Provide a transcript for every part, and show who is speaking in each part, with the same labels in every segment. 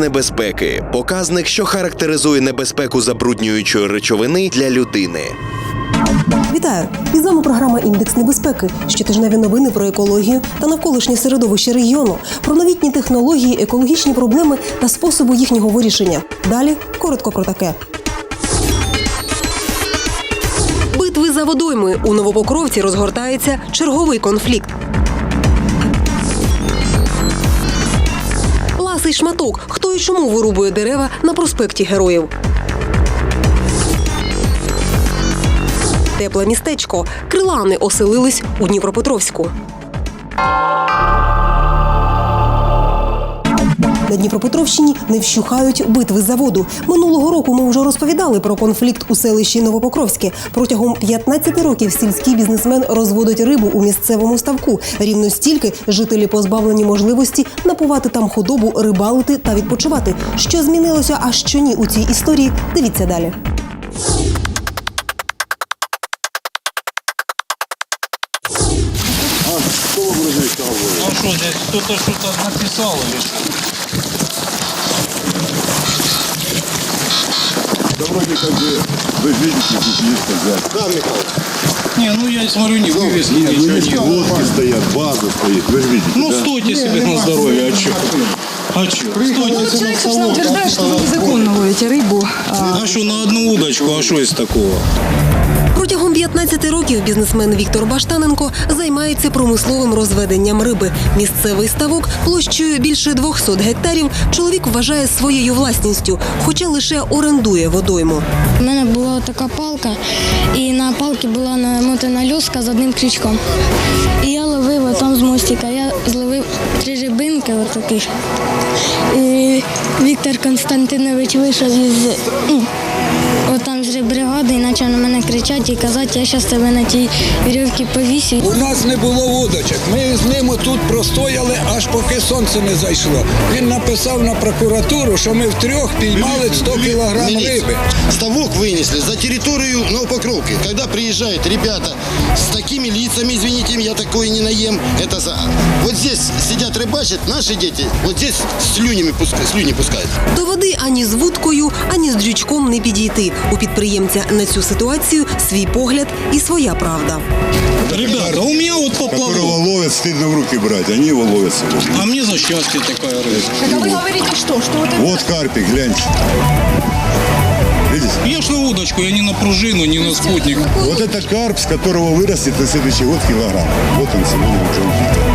Speaker 1: Небезпеки показник, що характеризує небезпеку забруднюючої речовини для людини.
Speaker 2: Вітаю! І з вами програма Індекс небезпеки. Щотижневі новини про екологію та навколишнє середовище регіону, про новітні технології, екологічні проблеми та способи їхнього вирішення. Далі коротко про таке. Битви за водойми у Новопокровці розгортається черговий конфлікт. Ласий шматок. Чому вирубує дерева на проспекті Героїв? Тепле містечко. Крилани оселились у Дніпропетровську. На Дніпропетровщині не вщухають битви за воду. Минулого року ми вже розповідали про конфлікт у селищі Новопокровське. Протягом 15 років сільський бізнесмен розводить рибу у місцевому ставку. Рівно стільки жителі позбавлені можливості напувати там худобу, рибалити та відпочивати. Що змінилося, а що ні у цій історії? Дивіться далі.
Speaker 3: А что здесь кто-то что-то написал или что?
Speaker 4: Да вроде как бы, вы же видите, тут есть хозяин.
Speaker 3: Не, ну я смотрю, не вывески,
Speaker 4: Нет, ну
Speaker 3: ничего
Speaker 4: есть
Speaker 3: нет.
Speaker 4: лодки стоят, база стоит, вы же видите,
Speaker 3: Ну
Speaker 4: да?
Speaker 3: стойте себе на здоровье, а что? А что? Стойте себе на
Speaker 5: Человек утверждает, что вы незаконно ловите рыбу.
Speaker 3: А что на одну удочку, а что из такого?
Speaker 2: Протягом 15 років бізнесмен Віктор Баштаненко займається промисловим розведенням риби. Місцевий ставок площею більше 200 гектарів чоловік вважає своєю власністю, хоча лише орендує водойму.
Speaker 6: У мене була така палка, і на палці була намотана льоска з одним крючком. І я ловив там з мостика. Я зловив три рибинки отаких. І Віктор Константинович вийшов із ну, отам з бригади і почав на мене кричати і казати, я зараз тебе на тій вірьовці повісю.
Speaker 7: У нас не було вудочок. Ми з ним тут простояли, аж поки сонце не зайшло. Він написав на прокуратуру, що ми втрьох піймали 100 кілограм риби.
Speaker 8: Ставок вынесли за территорию Новопокровки. Когда приезжают ребята с такими лицами, извините, я такое не наем, это за... Вот здесь сидят рыбачат наши дети, вот здесь слюнями пускают, слюни пускают.
Speaker 2: До води ані з вудкою, ані з дрючком не підійти. У підприємця на цю ситуацію свій погляд і своя правда.
Speaker 3: Ребята, у меня вот
Speaker 4: Которого
Speaker 3: поплавок.
Speaker 4: ловят, стыдно в руки брать, они его ловят сегодня.
Speaker 3: А мне за счастье такая рыба.
Speaker 5: Так а вы говорите что? Что вот это...
Speaker 4: Вот карпик, гляньте. Видите?
Speaker 3: Я ж на удочку, я не на пружину, не на спутник.
Speaker 4: Вот это карп, с которого вырастет на следующий год килограмм. Вот он сегодня уже убит.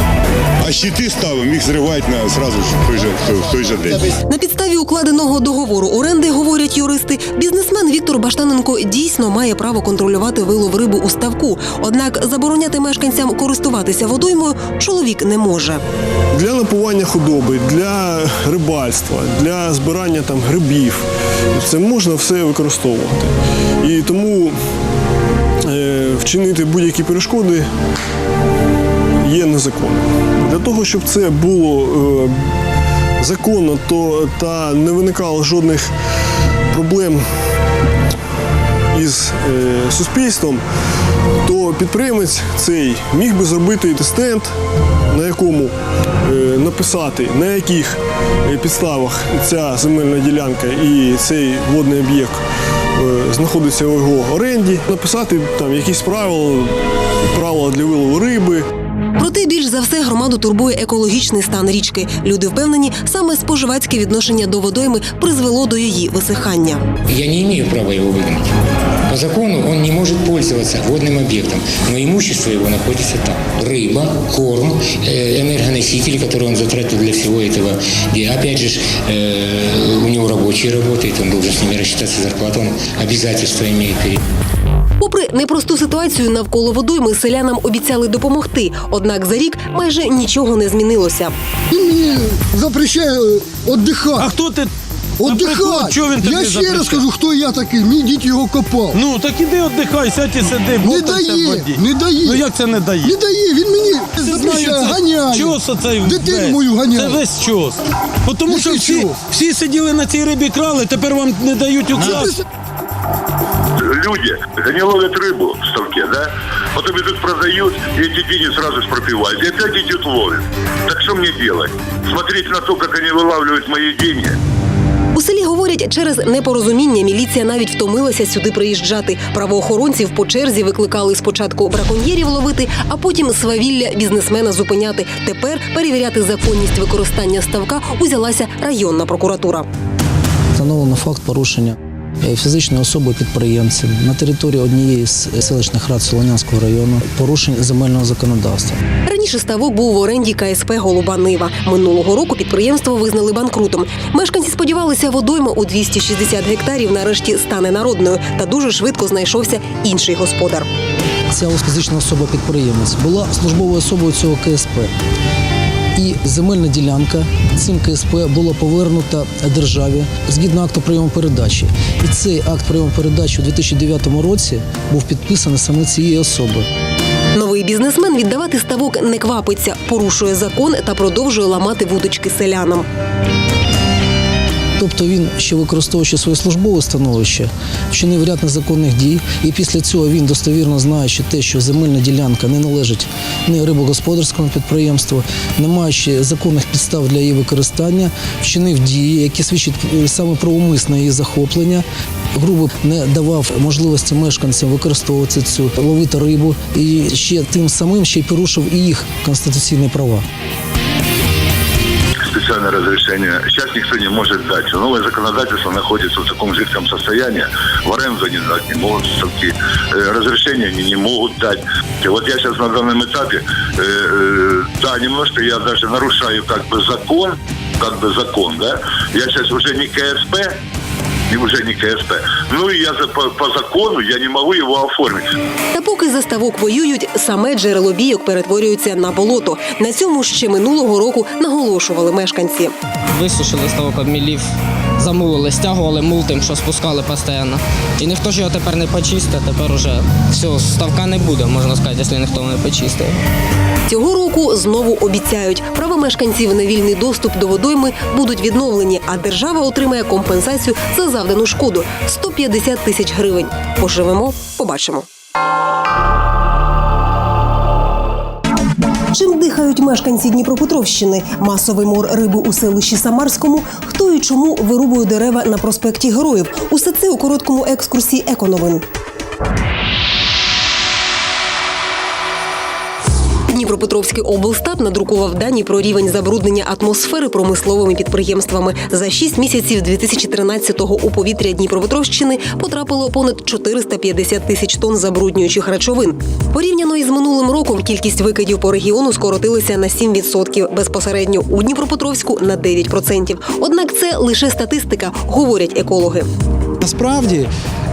Speaker 4: А щиты ставим, их взрывать на сразу в той же, в той же день.
Speaker 2: На підставі укладеного договору оренди, говорять юристи, бізнесмен Віктор Баштаненко дійсно має право контролювати вилов риби у ставку. Однак забороняти мешканцям користуватися водоймою чоловік не може.
Speaker 9: для напування худоби, для рибальства, для збирання там грибів. Це можна все використовувати. І тому е, вчинити будь-які перешкоди є незаконним. Для того, щоб це було е, законно, то та не виникало жодних проблем із е, суспільством, то підприємець цей міг би зробити стенд, на якому е, написати, на яких е, підставах ця земельна ділянка і цей водний об'єкт е, знаходиться у його оренді, написати там якісь правила, правила для вилову риби.
Speaker 2: Проте більш за все громаду турбує екологічний стан річки. Люди впевнені, саме споживацьке відношення до водойми призвело до її висихання.
Speaker 10: Я не маю права його выгнать. По закону он не может пользоваться водным объектом, но имущество его находится там. Рыба, корм, э, энергоносители, которые он затратил для всего этого. И опять же, ж, э, у него рабочий работает, он должен с ними рассчитаться зарплату, он обязательства имеет перед
Speaker 2: Попри непросту ситуацію навколо водойми, селянам обіцяли допомогти. Однак за рік майже нічого не змінилося.
Speaker 11: Він мені запрещає віддихати.
Speaker 3: А кто ты?
Speaker 11: Отдихати.
Speaker 3: Чого він тобі
Speaker 11: Я ще
Speaker 3: запрещає?
Speaker 11: раз кажу, хто я такий. Мій дід його копав.
Speaker 3: Ну, так іди віддихай, сядь і сиди,
Speaker 11: Не
Speaker 3: мотався в
Speaker 11: дає,
Speaker 3: воді.
Speaker 11: не дає.
Speaker 3: Ну як це не дає?
Speaker 11: Не дає, він мені
Speaker 3: Ти
Speaker 11: запрещає,
Speaker 3: знаю, це
Speaker 11: ганяє.
Speaker 3: чос оцей
Speaker 11: Дитину
Speaker 3: весь.
Speaker 11: мою ганяє.
Speaker 3: Це весь чос. Бо Тому що
Speaker 11: Який
Speaker 3: всі,
Speaker 11: чос?
Speaker 3: всі сиділи на цій рибі крали, тепер вам не дають уклад.
Speaker 4: Люди, они ловят рыбу в ставке, да?
Speaker 12: Потом идут продают, и эти деньги сразу же пропивают. И опять идет ловит. Так что мне делать? Смотреть на то, как они вылавливают мои деньги?
Speaker 2: У селі говорять, через непорозуміння міліція навіть втомилася сюди приїжджати. Правоохоронців по черзі викликали спочатку браконьєрів ловити, а потім свавілля бізнесмена зупиняти. Тепер перевіряти законність використання ставка узялася районна прокуратура.
Speaker 13: Встановлено факт порушення е, фізичної особи підприємцем на території однієї з селищних рад Солонянського району порушень земельного законодавства.
Speaker 2: Раніше ставок був в оренді КСП Голуба Нива. Минулого року підприємство визнали банкрутом. Мешканці сподівалися, водойма у 260 гектарів нарешті стане народною, та дуже швидко знайшовся інший господар.
Speaker 13: Ця фізична особа підприємець була службовою особою цього КСП. І земельна ділянка цим КСП була повернута державі згідно акту прийому передачі. І цей акт прийому передачі у 2009 році був підписаний саме цією особою.
Speaker 2: Новий бізнесмен віддавати ставок не квапиться, порушує закон та продовжує ламати вудочки селянам.
Speaker 13: Тобто він, ще використовуючи своє службове становище, вчинив ряд незаконних дій, і після цього він, достовірно знаючи те, що земельна ділянка не належить ні рибогосподарському підприємству, не маючи законних підстав для її використання, вчинив дії, які свідчать е, саме про умисне її захоплення. Грубо не давав можливості мешканцям використовувати цю ловити рибу і ще тим самим ще й порушив і їх конституційні права
Speaker 12: специальное разрешение. Сейчас никто не может дать. Новое законодательство находится в таком жидком состоянии. В аренду они дать не могут. ставки. Э, Разрешения они не могут дать. И вот я сейчас на данном этапе, э, э, да, немножко я даже нарушаю как бы закон, как бы закон, да. Я сейчас уже не КСП, и уже не КСП. Ну и я за, по, по закону я не могу його оформити.
Speaker 2: Та поки за ставок воюють, саме джерело бійок перетворюється на болото. На цьому ще минулого року наголошували мешканці.
Speaker 14: Висушили ставок обмілів, замулили, стягували мул тим, що спускали постійно. І ніхто ж його тепер не почистить, тепер уже все, ставка не буде, можна сказати, якщо ніхто не почистить.
Speaker 2: Цього року знову обіцяють, права мешканців на вільний доступ до водойми будуть відновлені, а держава отримає компенсацію за завдану шкоду 150 тисяч гривень. Поживемо, побачимо. Чим дихають мешканці Дніпропетровщини? Масовий мор риби у селищі Самарському. Хто і чому вирубує дерева на проспекті Героїв? Усе це у короткому екскурсі еконовин. Дніпропетровський облстат надрукував дані про рівень забруднення атмосфери промисловими підприємствами. За 6 місяців 2013-го у повітря Дніпропетровщини потрапило понад 450 тисяч тонн забруднюючих речовин. Порівняно із минулим роком кількість викидів по регіону скоротилася на 7%, безпосередньо у Дніпропетровську на 9%. Однак це лише статистика, говорять екологи.
Speaker 15: Насправді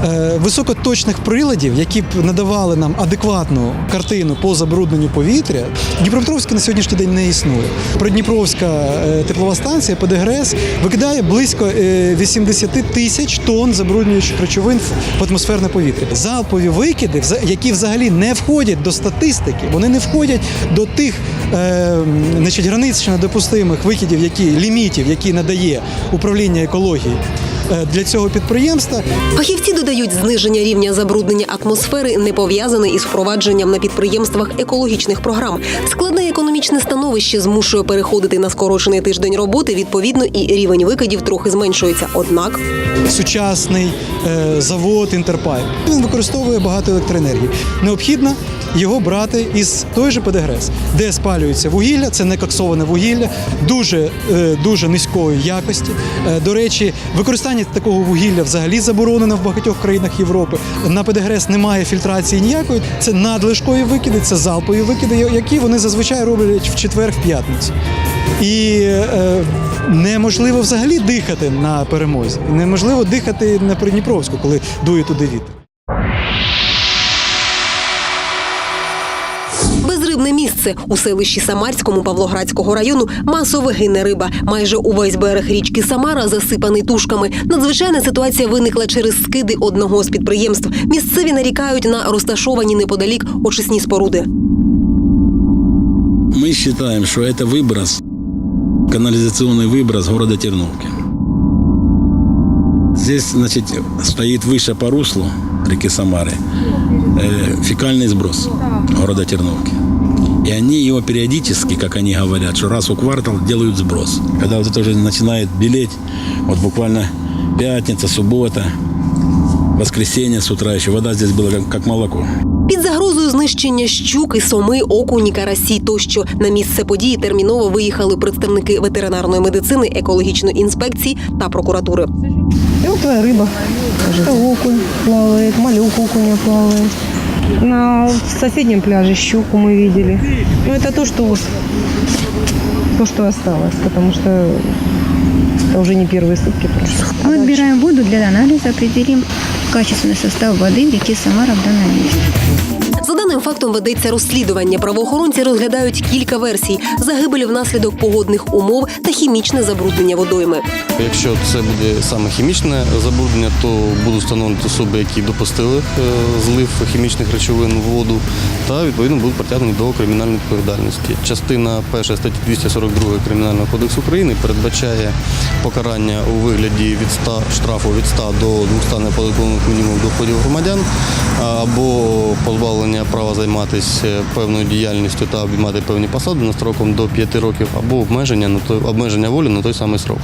Speaker 15: е, високоточних приладів, які б надавали нам адекватну картину по забрудненню повітря, в Дніпропетровську на сьогоднішній день не існує. Придніпровська е, теплова станція ПДГРС викидає близько е, 80 тисяч тонн забруднюючих речовин в- атмосферне повітря. Залпові викиди, які взагалі не входять до статистики, вони не входять до тих е, значить, границь недопустимих викидів, які лімітів, які надає управління екології е, для цього підприємства.
Speaker 2: Фахівці додають, зниження рівня забруднення атмосфери не пов'язане із впровадженням на підприємствах екологічних програм. Складне економічне становище змушує переходити на скорочений тиждень роботи. Відповідно, і рівень викидів трохи зменшується. Однак
Speaker 15: Сучасний е, завод Інтерпайп. Він використовує багато електроенергії. Необхідно його брати із той же ПДГРС, де спалюється вугілля, це не коксоване вугілля, дуже, е, дуже низької якості. Е, До речі, використання такого вугілля взагалі заборонено в багатьох країнах Європи. На ПДГРС немає фільтрації ніякої. Це надлишкові викиди, це залпові викиди, які вони зазвичай роблять в четвер, в п'ятницю. І е, неможливо взагалі дихати на перемозі. Неможливо дихати на Придніпровську, коли дує туди вітер.
Speaker 2: безрибне місце у селищі Самарському Павлоградського району масово гине риба. Майже увесь берег річки Самара засипаний тушками. Надзвичайна ситуація виникла через скиди одного з підприємств. Місцеві нарікають на розташовані неподалік очисні споруди.
Speaker 16: Мы считаем, что это выброс, канализационный выброс города Терновки. Здесь, значит, стоит выше по руслу реки Самары, э, фекальный сброс города Терновки. И они его периодически, как они говорят, что раз в квартал делают сброс. Когда вот это уже начинает белеть, вот буквально пятница, суббота, воскресенье с утра еще, вода здесь была как, как молоко.
Speaker 2: Під загрозою знищення щуки, соми, окуні, карасі тощо на місце події терміново виїхали представники ветеринарної медицини, екологічної інспекції та прокуратури.
Speaker 17: Мертвая рыба. Это окунь плавает, малюк окуня плавает. На соседнем пляже щуку мы видели. Но это то, что то, что осталось, потому что это уже не первые сутки прошло.
Speaker 18: Мы отбираем воду для анализа, определим качественный состав воды в реке Самара в данном месте.
Speaker 2: Даним фактом ведеться розслідування. Правоохоронці розглядають кілька версій: загибелі внаслідок погодних умов та хімічне забруднення водойми.
Speaker 19: Якщо це буде саме хімічне забруднення, то будуть встановлені особи, які допустили е, злив хімічних речовин в воду, та відповідно будуть притягнені до кримінальної відповідальності. Частина перша статті 242 Кримінального кодексу України передбачає покарання у вигляді від 100, штрафу від 100 до 200 неоподаткованих мінімумів доходів громадян або позбавлення права займатися певною діяльністю та обіймати певні посади на строком до 5 років, або обмеження на той обмеження волі на той самий срок.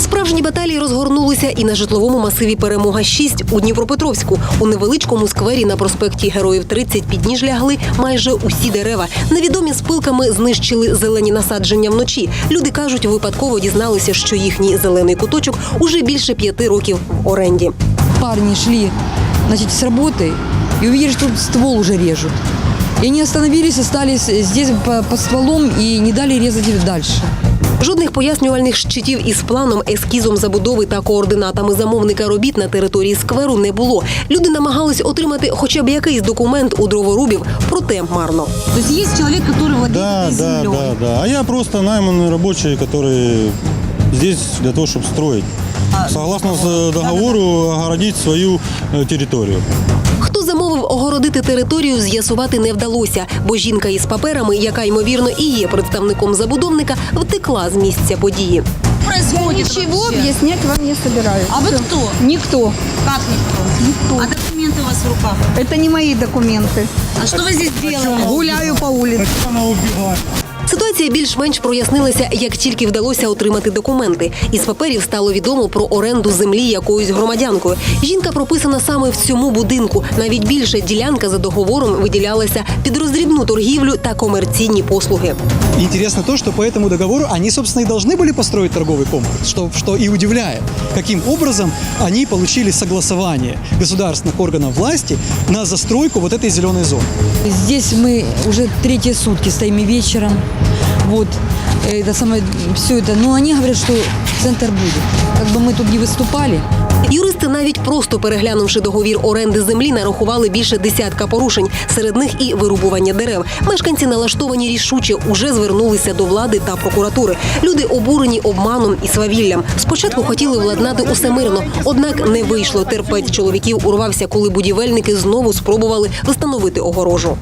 Speaker 2: Справжні баталії розгорнулися і на житловому масиві Перемога 6 у Дніпропетровську. У невеличкому сквері на проспекті Героїв 30 під ніж лягли майже усі дерева. Невідомі з пилками знищили зелені насадження вночі. Люди кажуть, випадково дізналися, що їхній зелений куточок уже більше п'яти років в оренді
Speaker 5: Парни шли значит, с работы и увидели, что тут ствол уже режут. И они остановились, остались здесь по- под стволом и не дали резать дальше.
Speaker 2: Жодних пояснювальних щитів із планом, ескізом забудови та координатами замовника робіт на території скверу не було. Люди намагались отримати хоча б якийсь документ у дроворубів, проте марно.
Speaker 5: То есть есть человек, который владеет
Speaker 20: Да, да, да, да. А я просто найманный рабочий, который здесь для того, чтобы строить. Согласно с- договору, огородить свою э, территорию.
Speaker 2: Хто замовив огородити територію, з'ясувати не вдалося, бо жінка із паперами, яка ймовірно і є представником забудовника, втекла з місця події.
Speaker 18: Я ничего объяснять вам не собираюсь.
Speaker 5: А вы
Speaker 18: Всё.
Speaker 5: кто?
Speaker 18: Никто.
Speaker 5: Как никто?
Speaker 18: Никто.
Speaker 5: А документы у вас в руках?
Speaker 18: Это не мои документы.
Speaker 5: А что вы здесь делаете?
Speaker 18: Гуляю по улице.
Speaker 2: Ситуація більш-менш прояснилася, як тільки вдалося отримати документи. Із паперів стало відомо про оренду землі якоюсь громадянкою. Жінка прописана саме в цьому будинку. Навіть більше ділянка за договором виділялася під роздрібну торгівлю та комерційні послуги.
Speaker 15: Интересно то, что по этому договору они, собственно, и должны были построить торговый комплекс, что, что и удивляет. Каким образом они получили согласование государственных органов власти на застройку вот этой зеленой зоны.
Speaker 5: Здесь мы уже третьи сутки стоим и вечером. Вот. Это самое, все это. Но они говорят, что центр будет. Как бы мы тут не выступали.
Speaker 2: Юристи навіть просто переглянувши договір оренди землі, нарахували більше десятка порушень. Серед них і вирубування дерев. Мешканці налаштовані рішуче уже звернулися до влади та прокуратури. Люди обурені обманом і свавіллям. Спочатку хотіли владнати усе мирно, однак не вийшло. Терпець чоловіків урвався, коли будівельники знову спробували встановити огорожу.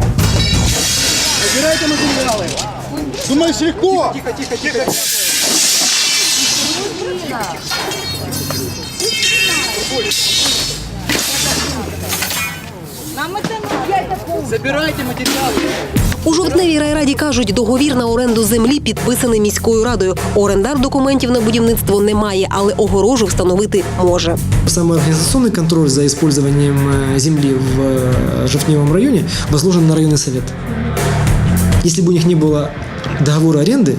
Speaker 11: Забирайте материалы. Сумасшедший! Тихо, тихо, тихо.
Speaker 5: Забирайте материалы.
Speaker 2: У жовтневій райраді кажуть, договір на оренду землі підписаний міською радою. Орендар документів на будівництво не має, але огорожу встановити може.
Speaker 21: Самоорганизационный контроль за использованием э, земли в э, Жовтневом районе возложен на районный совет. Если бы у них не было договора аренды,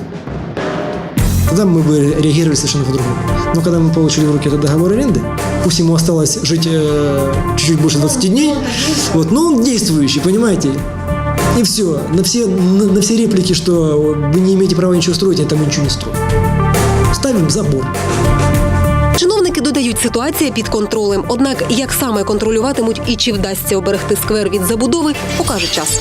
Speaker 21: тогда мы бы реагировали совершенно по-другому. Но когда мы получили в руки этот договор аренды, пусть ему осталось жить э, чуть-чуть больше 20 дней, вот, но он действующий, понимаете? И все. На все, на, на все реплики, что вы не имеете права ничего строить, я там ничего не строю. Ставим забор.
Speaker 2: Чиновники додають, ситуація під контролем. Однак, як саме контролюватимуть і чи вдасться оберегти сквер від забудови, покаже час.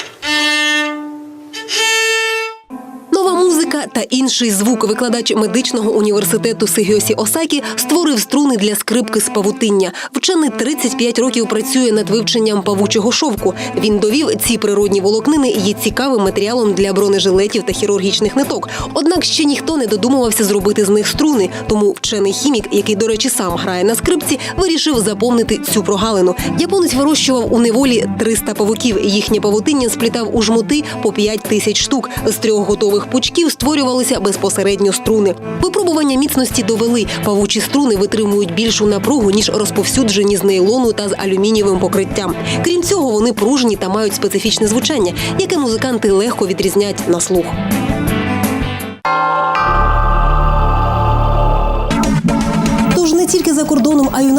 Speaker 2: Музика та інший звук. Викладач медичного університету Сигіосі Осакі створив струни для скрипки з павутиння. Вчений 35 років працює над вивченням павучого шовку. Він довів, ці природні волокнини є цікавим матеріалом для бронежилетів та хірургічних ниток. Однак ще ніхто не додумувався зробити з них струни. Тому вчений хімік, який, до речі, сам грає на скрипці, вирішив заповнити цю прогалину. Японець вирощував у неволі 300 павуків. Їхнє павутиння сплітав у жмути по 5 тисяч штук. З трьох готових пучків створювалися безпосередньо струни. Випробування міцності довели. Павучі струни витримують більшу напругу ніж розповсюджені з нейлону та з алюмінієвим покриттям. Крім цього, вони пружні та мають специфічне звучання, яке музиканти легко відрізнять на слух.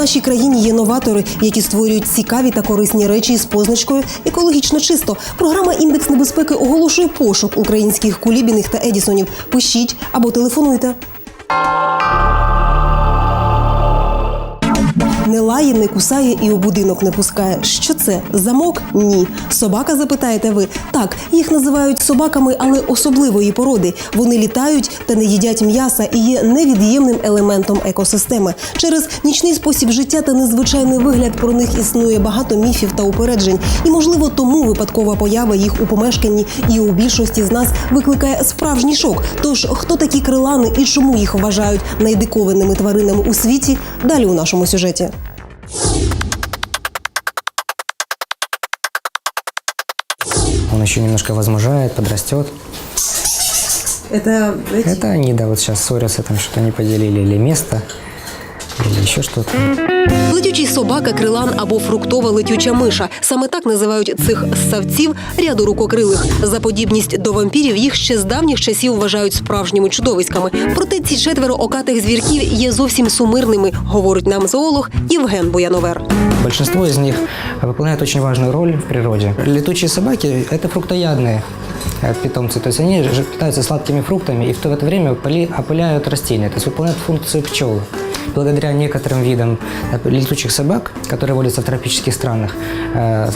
Speaker 2: Нашій країні є новатори, які створюють цікаві та корисні речі з позначкою екологічно чисто. Програма індекс небезпеки оголошує пошук українських кулібіних та едісонів. Пишіть або телефонуйте. Не лає, не кусає і у будинок не пускає. Що це? Замок? Ні. Собака, запитаєте ви? Так, їх називають собаками, але особливої породи. Вони літають та не їдять м'яса і є невід'ємним елементом екосистеми. Через нічний спосіб життя та незвичайний вигляд про них існує багато міфів та упереджень. І, можливо, тому випадкова поява їх у помешканні і у більшості з нас викликає справжній шок. Тож, хто такі крилани і чому їх вважають найдиковинними тваринами у світі? Далі у нашому сюжеті.
Speaker 22: Он еще немножко возмужает, подрастет.
Speaker 2: Это
Speaker 22: Это они, да, вот сейчас ссорятся, там что-то не поделили или место, или еще что-то.
Speaker 2: Летючий собака, крилан або фруктова летюча миша. Саме так називають цих ссавців ряду рукокрилих. За подібність до вампірів їх ще з давніх часів вважають справжніми чудовиськами. Проте ці четверо окатих звірків є зовсім сумирними, говорить нам зоолог Євген Бояновер.
Speaker 22: Большинство из них выполняют очень важную роль в природе. Летучие собаки – это фруктоядные э, питомцы, то есть они же питаются сладкими фруктами и в то в это время поли- опыляют растения, то есть выполняют функцию пчел. Благодаря некоторым видам э, летучих собак, которые водятся в тропических странах, э,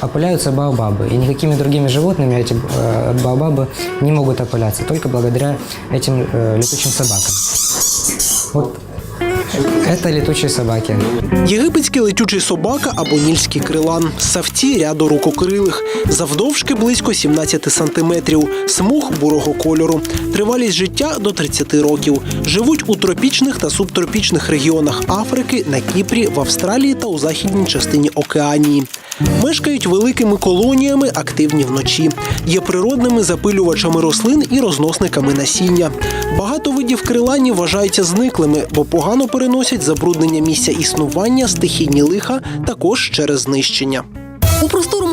Speaker 22: опыляются баобабы. И никакими другими животными эти э, баобабы не могут опыляться, только благодаря этим э, летучим собакам. Вот это летучие собаки.
Speaker 23: Єгипетський летючий собака або нільський крилан. Савці ряду рукокрилих. Завдовжки близько 17 сантиметрів. Смуг бурого кольору. Тривалість життя до 30 років. Живуть у тропічних та субтропічних регіонах Африки, на Кіпрі, в Австралії та у західній частині Океанії. Мешкають великими колоніями, активні вночі. Є природними запилювачами рослин і розносниками насіння. Багато видів криланів вважаються зниклими, бо погано переносять забруднення місця існування, стихійні лиха, також через знищення.
Speaker 2: У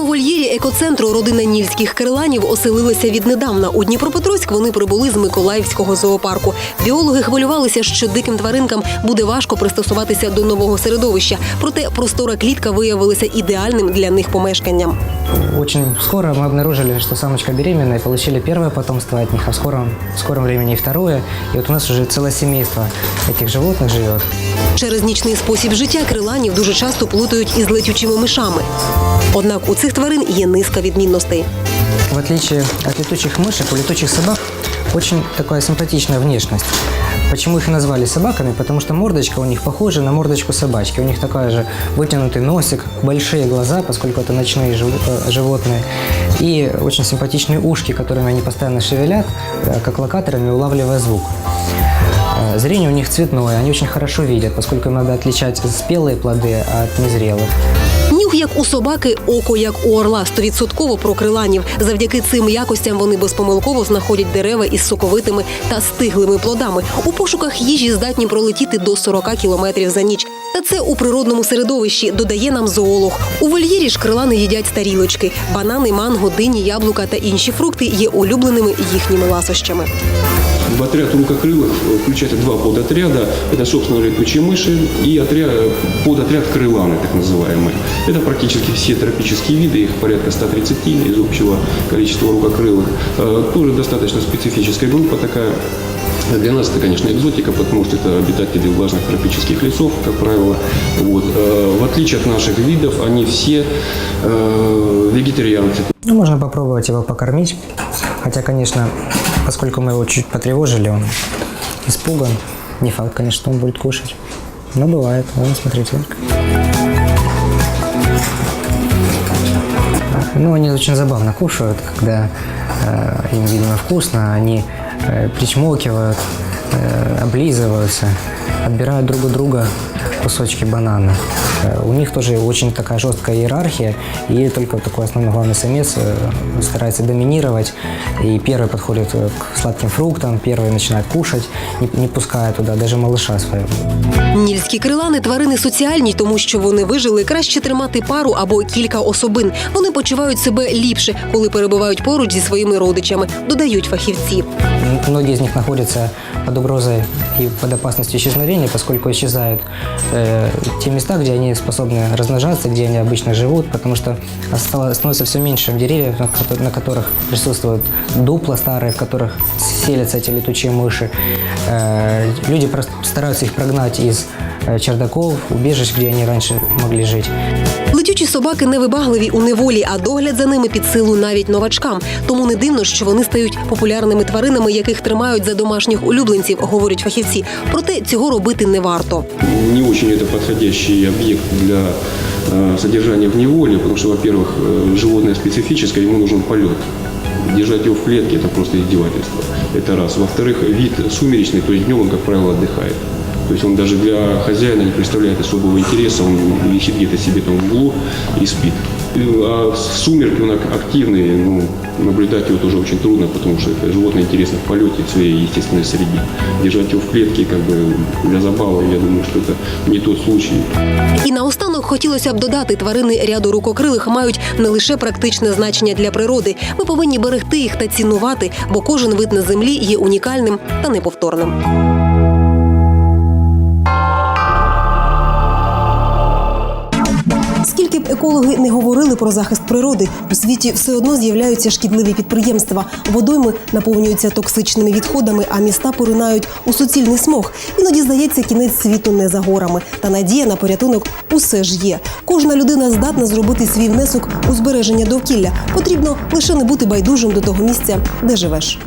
Speaker 2: вольєрі екоцентру родина нільських криланів оселилася віднедавна. У Дніпропетровськ вони прибули з Миколаївського зоопарку. Біологи хвилювалися, що диким тваринкам буде важко пристосуватися до нового середовища. Проте простора клітка виявилася ідеальним для них помешканням.
Speaker 22: Очень скоро мы обнаружили, что самочка беременная, и получили первое потомство от них, а в скором, в скором времени и второе. И вот у нас уже целое семейство этих животных живет.
Speaker 2: Через нічний спосіб життя криланів дуже часто плутають із летючими мишами. Однак у цих тварин є низка відмінностей.
Speaker 22: В отличие от летучих мышек, у летучих собак очень такая симпатичная внешность. Почему их и назвали собаками? Потому что мордочка у них похожа на мордочку собачки. У них такой же вытянутый носик, большие глаза, поскольку это ночные жив- э, животные, и очень симпатичные ушки, которыми они постоянно шевелят, э, как локаторами, улавливая звук. Э, Зрение у них цветное, они очень хорошо видят, поскольку им надо отличать спелые плоды от незрелых.
Speaker 2: Нюх як у собаки, око як у орла, стовідсотково про криланів. Завдяки цим якостям вони безпомилково знаходять дерева із соковитими та стиглими плодами. У пошуках їжі здатні пролетіти до 40 кілометрів за ніч. Та це у природному середовищі, додає нам зоолог. У вольєрі ж крилани їдять старілочки. Банани, манго, дині, яблука та інші фрукти є улюбленими їхніми ласощами.
Speaker 24: В отряд рукокрылых включается два подотряда. Это, собственно, летучие мыши и отряд, подотряд крыланы, так называемые. Это практически все тропические виды, их порядка 130 из общего количества рукокрылых. Э, Тоже достаточно специфическая группа такая. Для нас это, конечно, экзотика, потому что это обитатели влажных тропических лесов, как правило. Вот. Э, В отличие от наших видов, они все э, вегетарианцы.
Speaker 22: Ну, можно попробовать его покормить. Хотя, конечно, поскольку мы его чуть потревожили, он испуган. Не факт, конечно, что он будет кушать. Но бывает. Вон, смотрите. Ну, они очень забавно кушают, когда э, им, видимо, вкусно. Они э, причмокивают, э, облизываются, отбирают друг у друга кусочки банана. Э, У них тоже очень такая жесткая иерархия, и только такой основной главный самец э, старается доминировать, и первый подходит э, к сладким фруктам, первый начинает кушать, не, не пуская туда даже малыша своего.
Speaker 2: Нільські крилани тварини соціальні, тому що вони вижили краще тримати пару або кілька особин. Вони почувають себе ліпше, коли перебувають поруч зі своїми родичами, додають фахівці.
Speaker 22: М- Многие из них находятся под угрозой и под опасностью исчезновения, поскольку исчезают э, те места, где они способны размножаться, где они обычно живут, потому что осталось- становится все меньше деревьев, на, ко- на которых присутствуют дупла старые, в которых селятся эти летучие мыши. Э, люди просто стараются их прогнать из э, чердаков, убежищ, где они раньше могли жить.
Speaker 2: Летючі собаки невибагливі у неволі, а догляд за ними під силу навіть новачкам. Тому не дивно, що вони стають популярними тваринами, яких тримають за домашніх улюбленців, говорять фахівці. Проте цього робити не варто.
Speaker 24: Не очень это подходящий объект для э, содержания в неволе, потому что, во-первых, э, животное специфическое, ему нужен полет. Держать его в клетке – это просто издевательство. Это раз. Во-вторых, вид сумеречный, то есть днем он, как правило, отдыхает. То есть он даже для хозяина не представляет особого интереса, он висит где-то себе там в углу и спит. И, А в сумерки он ак- активный, ну, наблюдать его тоже очень трудно, потому что это животное интересно в полете, в своей естественной среде. Держать его в клетке как бы для забавы, я думаю, что это не тот случай.
Speaker 2: І наостанок хотілося б додати, тварини ряду рукокрилих мають не лише практичне значення для природи. Ми повинні берегти їх та цінувати, бо кожен вид на землі є унікальним та неповторним. Екологи не говорили про захист природи, у світі все одно з'являються шкідливі підприємства. Водойми наповнюються токсичними відходами, а міста поринають у суцільний смог. Іноді здається, кінець світу не за горами. Та надія на порятунок усе ж є. Кожна людина здатна зробити свій внесок у збереження довкілля. Потрібно лише не бути байдужим до того місця, де живеш.